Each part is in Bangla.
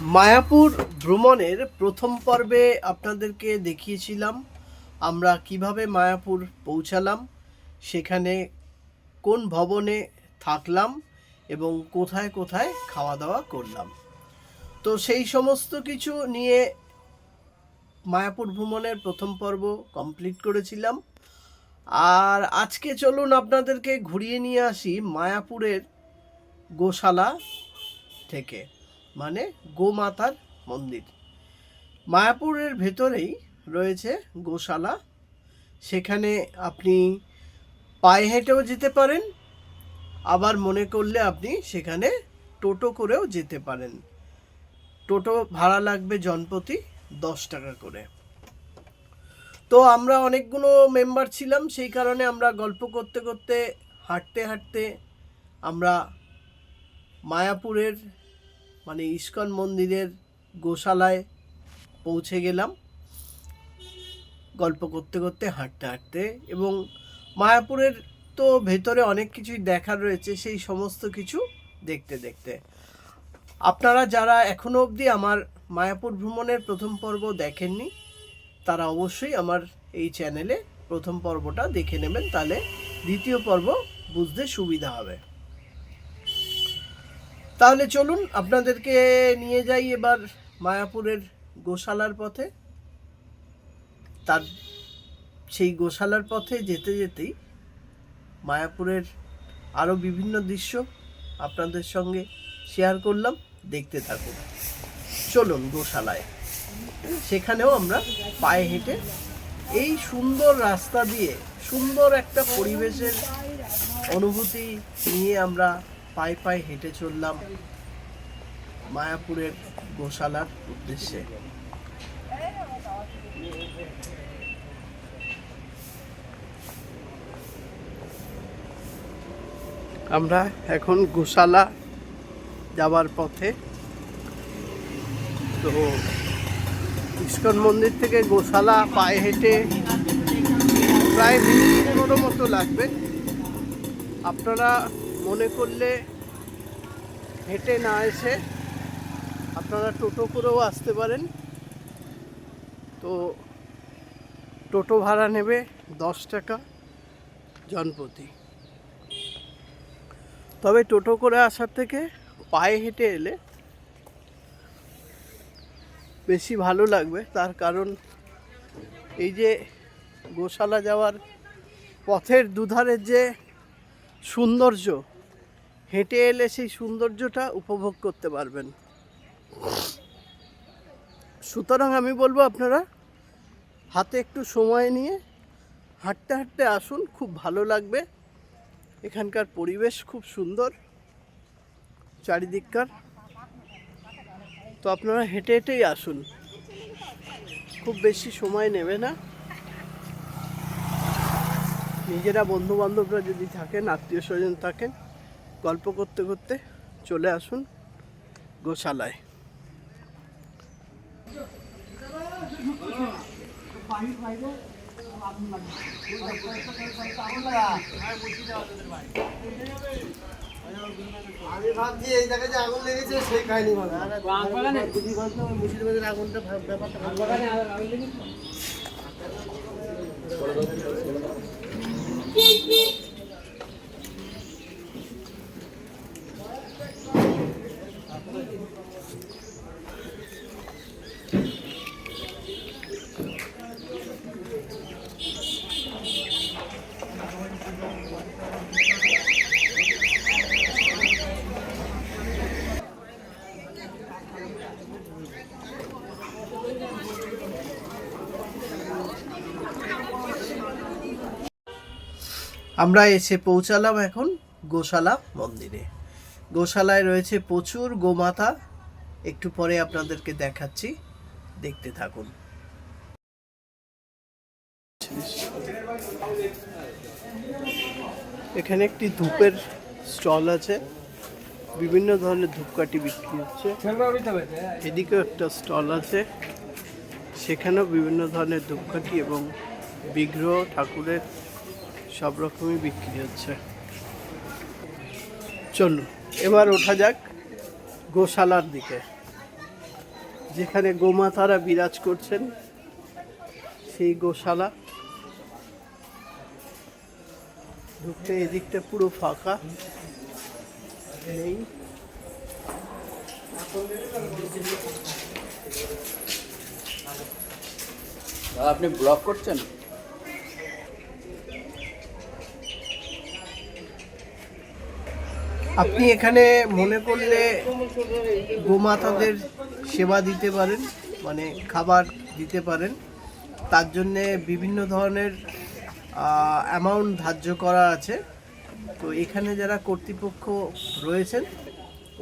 মায়াপুর ভ্রমণের প্রথম পর্বে আপনাদেরকে দেখিয়েছিলাম, আমরা কীভাবে মায়াপুর পৌঁছালাম, সেখানে কোন ভবনে থাকলাম এবং কোথায় কোথায় খাওয়া দাওয়া করলাম। তো সেই সমস্ত কিছু নিয়ে মায়াপুর ভ্রমণের প্রথম পর্ব কমপ্লিট করেছিলাম। আর আজকে চলুন আপনাদেরকে ঘুরিয়ে নিয়ে আসি মায়াপুরের গোশালা থেকে। মানে গোমাতার মন্দির। মায়াপুরের ভেতরেই রয়েছে গোশালা। সেখানে আপনি পায়ে হেঁটেও যেতে পারেন, আবার মনে করলে আপনি সেখানে টোটো করেও যেতে পারেন। টোটো ভাড়া লাগবে জনপ্রতি দশ টাকা করে। তো আমরা অনেকগুলো মেম্বার ছিলাম, সেই কারণে আমরা গল্প করতে করতে, হাঁটতে হাঁটতে আমরা মায়াপুরের মানে ইস্কন মন্দিরের গোশালায় পৌঁছে গেলাম। গল্প করতে করতে, হাঁটতে হাঁটতে এবং মায়াপুরের তো ভেতরে অনেক কিছুই দেখার রয়েছে, সেই সমস্ত কিছু দেখতে দেখতে। আপনারা যারা এখনও অবধি আমার মায়াপুর ভ্রমণের প্রথম পর্ব দেখেননি, তারা অবশ্যই আমার এই চ্যানেলে প্রথম পর্বটা দেখে নেবেন, তাহলে দ্বিতীয় পর্ব বুঝতে সুবিধা হবে। তাহলে চলুন, আপনাদেরকে নিয়ে যাই এবার মায়াপুরের গোশালার পথে। তার, সেই গোশালার পথে যেতে যেতেই মায়াপুরের আরও বিভিন্ন দৃশ্য আপনাদের সঙ্গে শেয়ার করলাম, দেখতে থাকুন। চলুন গোশালায়। সেখানেও আমরা পায়ে হেঁটে এই সুন্দর রাস্তা দিয়ে, সুন্দর একটা পরিবেশের অনুভূতি নিয়ে আমরা পায়ে পায়ে হেঁটে চললাম মায়াপুরের গোশালার উদ্দেশ্যে। আমরা এখন গোশালা যাবার পথে। তো ইস্কন মন্দির থেকে গোশালা পায়ে হেঁটে প্রায় পনেরো মতো লাগবে। আপনারা মনে করলে হেঁটে না এসে আপনারা টোটো করেও আসতে পারেন। তো টোটো ভাড়া নেবে দশ টাকা জনপ্রতি। তবে টোটো করে আসার থেকে পায়ে হেঁটে এলে বেশি ভালো লাগবে। তার কারণ এই যে গোশালা যাওয়ার পথের দুধারের যে সৌন্দর্য হেঁটে এলে সেই সৌন্দর্যটা উপভোগ করতে পারবেন। সুতরাং আমি বলব আপনারা, হাতে একটু সময় নিয়ে হাঁটতে হাঁটতে আসুন, খুব ভালো লাগবে। এখানকার পরিবেশ খুব সুন্দর, চারিদিককার। তো আপনারা হেঁটে হেঁটেই আসুন। খুব বেশি সময় নেবে না। নিজেরা বন্ধু বান্ধবরা যদি থাকেন, আত্মীয় স্বজন থাকেন গল্প করতে করতে চলে আসুন গোশালায়। আমি ভাবছি এই জায়গায় যে আগুন লেগেছে সেই কাহিনী বলে। মুর্শিদাবাদের আগুনটা ব্যাপারটা ভালো। আমরা এসে পৌঁছালাম এখন গোশালা মন্দিরে। গোশালায় রয়েছে প্রচুর গোমাতা। একটু পরে আপনাদেরকে দেখাচ্ছি। দেখতে থাকুন। এখানে একটি ধূপের স্টল আছে। বিভিন্ন ধরনের ধূপকাঠি বিক্রি হচ্ছে। এদিকেও একটা স্টল আছে। সেখানেও বিভিন্ন ধরনের ধূপকাঠি এবং বিগ্রহ ঠাকুরের সব রকমই বিক্রি হচ্ছে। চলুন। এবার ওঠা যাক গোশালার দিকে। যেখানে গোমাতারা বিরাজ করছেন, সেই গোশালা। ঢুকতে এদিকটা পুরো ফাঁকা নেই। আপনি ব্লগ করছেন? আপনি এখানে মনে করলে গোমাতাদের সেবা দিতে পারেন মানে খাবার দিতে পারেন। তার জন্যে বিভিন্ন ধরনের অ্যামাউন্ট ধার্য করা আছে। তো এখানে যারা কর্তৃপক্ষ রয়েছেন,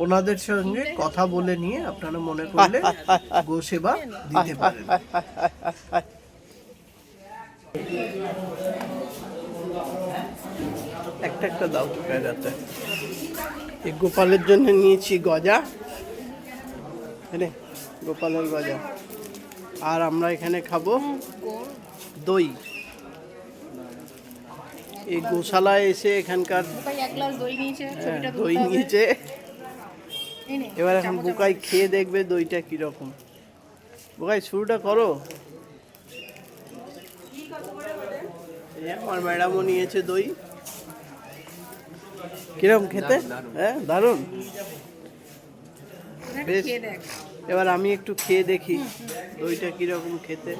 ওনাদের সঙ্গে কথা বলে নিয়ে আপনারা মনে করলে গো সেবা দিতে পারেন। একটা একটা দাও গোপালের জন্য নিয়েছি গজা। এনে গোপালের গজা। আর আমরা এখানে খাব দই। এই গোশালায় এসে এখানকার হ্যাঁ, দই নিয়েছে। এবার এখন বুকাই খেয়ে দেখবে দইটা কীরকম। বুকাই শুরুটা করো। এই আমার ম্যাডামও নিয়েছে দই। কীরকম খেতে? হ্যাঁ দারুণ। বেশ। এবার আমি একটু খেয়ে দেখি দইটা কীরকম খেতে।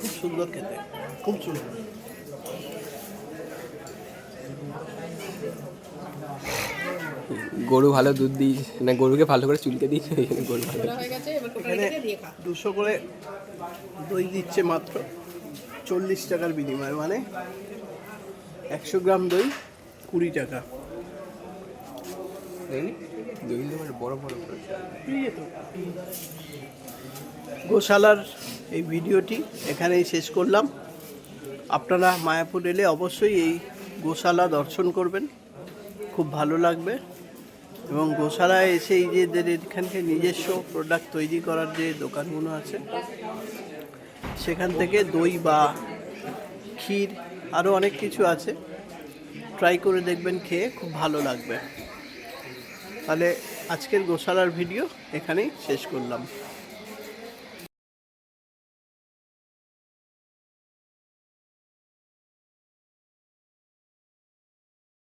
খুব সুন্দর খেতে। খুব সুন্দর। গরু ভালো দুধ দিই না গরুকে ভালো করে চুলকে দিই গরু ভালো হয়ে গেছে এবার এখানে দুশো করে দই দিচ্ছে মাত্র চল্লিশ টাকার বিনিময়ে মানে একশো গ্রাম দই কুড়ি টাকা। দই বড় বড় গোশালার এই ভিডিওটি এখানেই শেষ করলাম। আপনারা মায়াপুর এলে অবশ্যই এই গোশালা দর্শন করবেন। খুব ভালো লাগবে। এবং গোশালায় এসে এই যে এখানকে নিজস্ব প্রোডাক্ট তৈরি করার যে দোকানগুলো আছে, সেখান থেকে দই বা ক্ষীর আরও অনেক কিছু আছে। ট্রাই করে দেখবেন, খেয়ে খুব ভালো লাগবে। তাহলে আজকের গোশালার ভিডিও এখানেই শেষ করলাম।